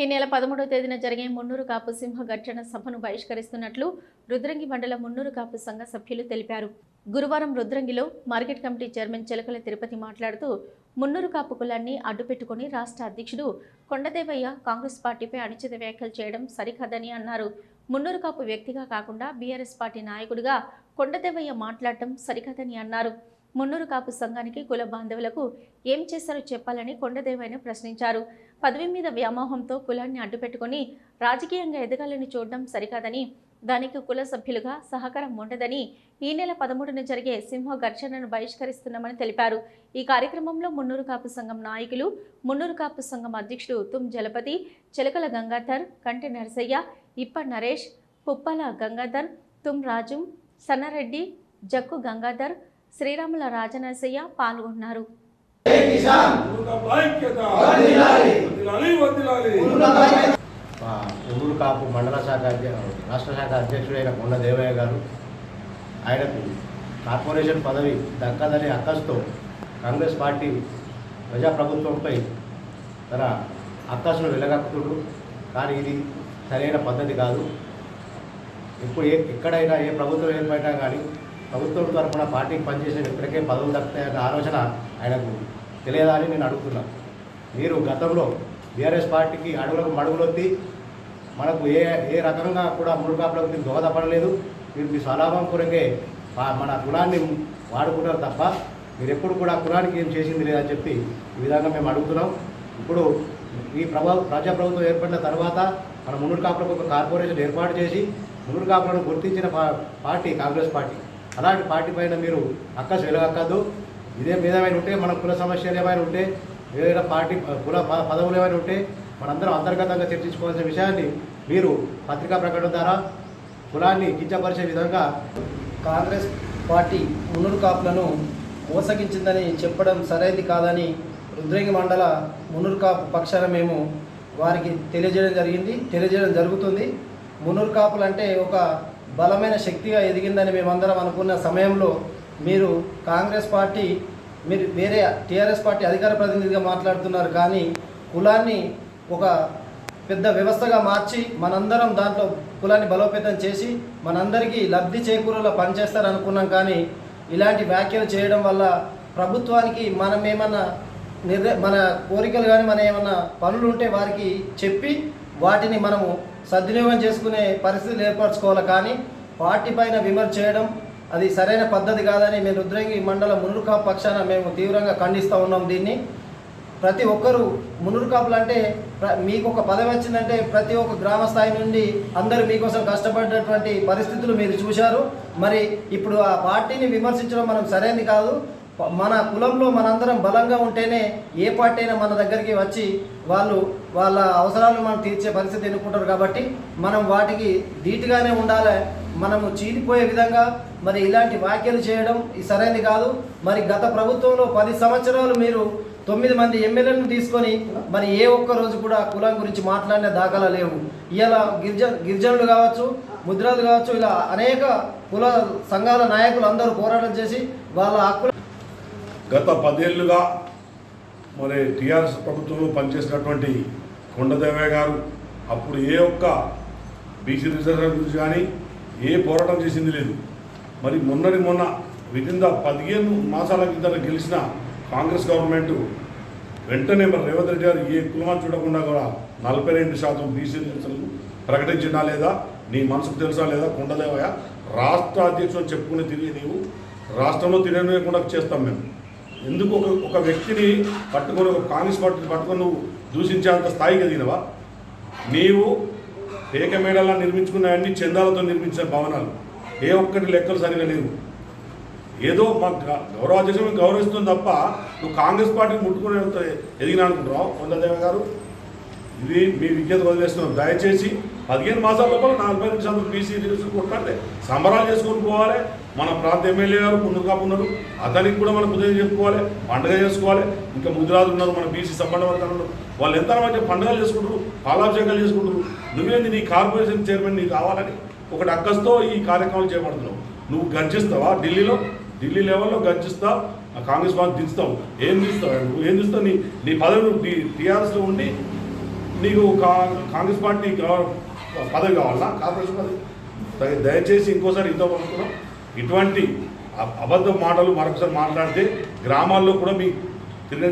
ఈ నెల పదమూడవ తేదీన జరిగే మున్నూరు కాపు సింహ గర్జన సభను బహిష్కరిస్తున్నట్లు రుద్రంగి మండల మున్నూరు కాపు సంఘ సభ్యులు తెలిపారు. గురువారం రుద్రంగిలో market committee chairman Chilakala Tirupathi మాట్లాడుతూ మున్నూరు కాపు కులాన్ని అడ్డుపెట్టుకుని రాష్ట్ర అధ్యక్షుడు కొండదేవయ్య కాంగ్రెస్ పార్టీపై అనుచిత వ్యాఖ్యలు చేయడం సరికాదని అన్నారు. మున్నూరు కాపు వ్యక్తిగా కాకుండా బీఆర్ఎస్ పార్టీ నాయకుడిగా కొండదేవయ్య మాట్లాడటం సరికాదని అన్నారు. మున్నూరు కాపు సంఘానికి కుల బాంధవులకు ఏం చేశారో చెప్పాలని కొండదేవైన ప్రశ్నించారు. పదవి మీద వ్యామోహంతో కులాన్ని అడ్డుపెట్టుకొని రాజకీయంగా ఎదగాలని చూడడం సరికాదని దానికి కుల సభ్యులుగా సహకారం ఉండదని ఈ నెల పదమూడున జరిగే సింహ ఘర్షణను బహిష్కరిస్తున్నామని తెలిపారు. ఈ కార్యక్రమంలో మున్నూరు కాపు సంఘం నాయకులు మున్నూరు కాపు సంఘం అధ్యక్షుడు తుమ్ జలపతి చిలకల గంగాధర్ కంటి నరసయ్య ఇప్ప నరేష్ పుప్పల గంగాధర్ తుమ్ రాజు సన్నారెడ్డి జక్కు గంగాధర్ శ్రీరాముల రాజనరసయ్య పాల్గొన్నారు. ఊరు కాపు మండల శాఖ రాష్ట్ర శాఖ అధ్యక్షుడైన కొండ దేవయ్య గారు ఆయనకు కార్పొరేషన్ పదవి దక్కదనే అక్కస్తో కాంగ్రెస్ పార్టీ ప్రజాప్రభుత్వంపై తన అక్కస్ను వెలగక్కుతుడు కానీ ఇది సరైన పద్ధతి కాదు. ఇప్పుడు ఏ ఎక్కడైనా ఏ ప్రభుత్వం ఏర్పడినా కానీ ప్రభుత్వం తరఫున పార్టీకి పనిచేసే ఇప్పటికే పదవులు దక్కుతాయన్న ఆలోచన ఆయనకు తెలియదా అని నేను అడుగుతున్నాను మీరు గతంలో బీఆర్ఎస్ పార్టీకి అడుగులకు మడుగులొత్తి మనకు ఏ ఏ రకంగా కూడా ముడుకాపులకు మీరు దోహదపడలేదు. మీరు మీ స్వలాభం కొరకే మన కులాన్ని వాడుకుంటారు తప్ప మీరు ఎప్పుడు కూడా కులానికి ఏం చేసింది లేదని చెప్పి ఈ విధంగా మేము అడుగుతున్నాం. ఇప్పుడు ఈ ప్రభా ప్రజాప్రభుత్వం ఏర్పడిన తర్వాత మన మునుడు కాపులకు ఒక కార్పొరేషన్ ఏర్పాటు చేసి మునుడు కాపులను గుర్తించిన పార్టీ కాంగ్రెస్ పార్టీ. అలాంటి పార్టీ పైన మీరు అక్కసు వెలగక్కద్దు ఇదే ఏమైనా ఉంటే మన కుల సమస్యలు ఏమైనా ఉంటే ఏదైనా పార్టీ కుల పదవులు ఏమైనా ఉంటే మనందరం అంతర్గతంగా చర్చించుకోవాల్సిన విషయాన్ని మీరు పత్రికా ప్రకటన ద్వారా కులాన్ని కించపరిచే విధంగా కాంగ్రెస్ పార్టీ మునురు కాపులను మోసగించిందని చెప్పడం సరైనది కాదని రుద్రంగి మండల మునురు కాపు పక్షాన మేము వారికి తెలియజేయడం జరిగింది. తెలియజేయడం జరుగుతుంది. మునురు కాపులు అంటే ఒక బలమైన శక్తిగా ఎదిగిందని మేమందరం అనుకున్న సమయంలో మీరు కాంగ్రెస్ పార్టీ మీరు వేరే టీఆర్ఎస్ పార్టీ అధికార ప్రతినిధిగా మాట్లాడుతున్నారు కానీ కులాన్ని ఒక పెద్ద వ్యవస్థగా మార్చి మనందరం దాంట్లో కులాన్ని బలోపేతం చేసి మనందరికీ లబ్ధి చేకూరలో పనిచేస్తారు అనుకున్నాం కానీ ఇలాంటి వ్యాఖ్యలు చేయడం వల్ల ప్రభుత్వానికి మనం ఏమన్నా నిర్ణ మన కోరికలు కానీ మన ఏమన్నా పనులు ఉంటే వారికి చెప్పి వాటిని మనము సద్వినియోగం చేసుకునే పరిస్థితులు ఏర్పరచుకోవాలి కానీ పార్టీ పైన విమర్శ చేయడం అది సరైన పద్ధతి కాదని మేము రుద్రంగి మండల మునురుకా పక్షాన మేము తీవ్రంగా ఖండిస్తూ ఉన్నాం దీన్ని. ప్రతి ఒక్కరూ మునురుకాపులు అంటే మీకు ఒక పదవి వచ్చిందంటే ప్రతి ఒక్క గ్రామ స్థాయి నుండి అందరూ మీకోసం కష్టపడినటువంటి పరిస్థితులు మీరు చూశారు. మరి ఇప్పుడు ఆ పార్టీని విమర్శించడం మనం సరైనది కాదు. మన కులంలో మనందరం బలంగా ఉంటేనే ఏ పార్టీ అయినా మన దగ్గరికి వచ్చి వాళ్ళు వాళ్ళ అవసరాలు మనం తీర్చే పరిస్థితి ఎన్నుకుంటారు కాబట్టి మనం వాటికి ధీటుగానే ఉండాలి. మనము చీలిపోయే విధంగా మరి ఇలాంటి వ్యాఖ్యలు చేయడం సరైనది కాదు. మరి గత ప్రభుత్వంలో పది సంవత్సరాలు మీరు తొమ్మిది మంది ఎమ్మెల్యేలను తీసుకొని మరి ఏ ఒక్క రోజు కూడా కులం గురించి మాట్లాడిన దాఖలా లేవు. ఇలా గిరిజ గిరిజనులు కావచ్చు ముద్రాలు కావచ్చు ఇలా అనేక కుల సంఘాల నాయకులు అందరూ పోరాటం చేసి వాళ్ళ హక్కులు గత పదేళ్ళుగా మరి టీఆర్ఎస్ ప్రభుత్వంలో పనిచేసినటువంటి కొండదేవయ్య గారు అప్పుడు ఏ ఒక్క బీసీ రిజర్వేషన్ గురించి కానీ ఏ పోరాటం చేసింది లేదు. మరి మొన్నటి మొన్న వితిన్ ద పదిహేను మాసాల కింద గెలిచిన కాంగ్రెస్ గవర్నమెంట్ వెంటనే మరి రేవంత్ రెడ్డి గారు ఏ కులమా చూడకుండా కూడా నలభై రెండు శాతం బీసీ రిజర్వేషన్లు ప్రకటించినా లేదా? నీ మనసుకు తెలుసా లేదా? కొండదేవయ్య రాష్ట్ర అధ్యక్షుడు చెప్పుకుని తిరిగి నీవు రాష్ట్రంలో తిరగకుండా చేస్తాం మేము. ఎందుకు ఒక ఒక వ్యక్తిని పట్టుకొని ఒక కాంగ్రెస్ పార్టీని పట్టుకొని నువ్వు దూషించేంత స్థాయికి ఎదిగినవా? నీవు ఏక మేడలా నిర్మించుకున్న చందాలతో నిర్మించిన భవనాలు. ఏ ఒక్కటి లెక్కలు సరిగా లేవు. ఏదో మా గ- గౌరవాధ్యక్షులు గౌరవిస్తుంది తప్ప నువ్వు కాంగ్రెస్ పార్టీని ముట్టుకునే ఎదిగినా అనుకుంటున్నావు కొండదేవ గారు? ఇది మీ విజ్ఞత వదిలేస్తున్నాం. దయచేసి పదిహేను మాసాల లోపల నలభై రెండు శాతం బీసీ రిజర్వేషన్ కొట్టాలి. సంబరాలు చేసుకొని పోవాలి. మన ప్రాంత ఎమ్మెల్యే గారు ముందుగా ఉన్నారు అతనికి కూడా మనం ఉదయం చెప్పుకోవాలి. పండుగ చేసుకోవాలి. ఇంకా ముద్రాలు ఉన్నారు మన బీసీ సంబంధ వర్గాలు ఉన్నారు వాళ్ళు ఎంత మంచి పండుగలు చేసుకుంటారు పాలాభిషేకాలు చేసుకుంటారు. నువ్వేంది నీ కార్పొరేషన్ చైర్మన్ నీకు కావాలని ఒకటి అక్కస్తో ఈ కార్యక్రమాలు చేపడుతున్నావు. నువ్వు గర్జిస్తావా ఢిల్లీలో? ఢిల్లీ లెవెల్లో గర్జిస్తావు ఆ కాంగ్రెస్ పార్టీ దించుతావు. ఏం దిస్తావు నువ్వు ఏం దిస్తావు నీ నీ పదవి టీ టీఆర్ఎస్లో ఉండి నీకు కా- కాంగ్రెస్ పార్టీ పదవి కావాలా? కార్పొరేషన్ పదవి. దయచేసి ఇంకోసారి ఇంతో పడుతున్నాం ఇటువంటి అబద్ధ మాటలు మరొకసారి మాట్లాడితే గ్రామాల్లో కూడా మీ తిరిగి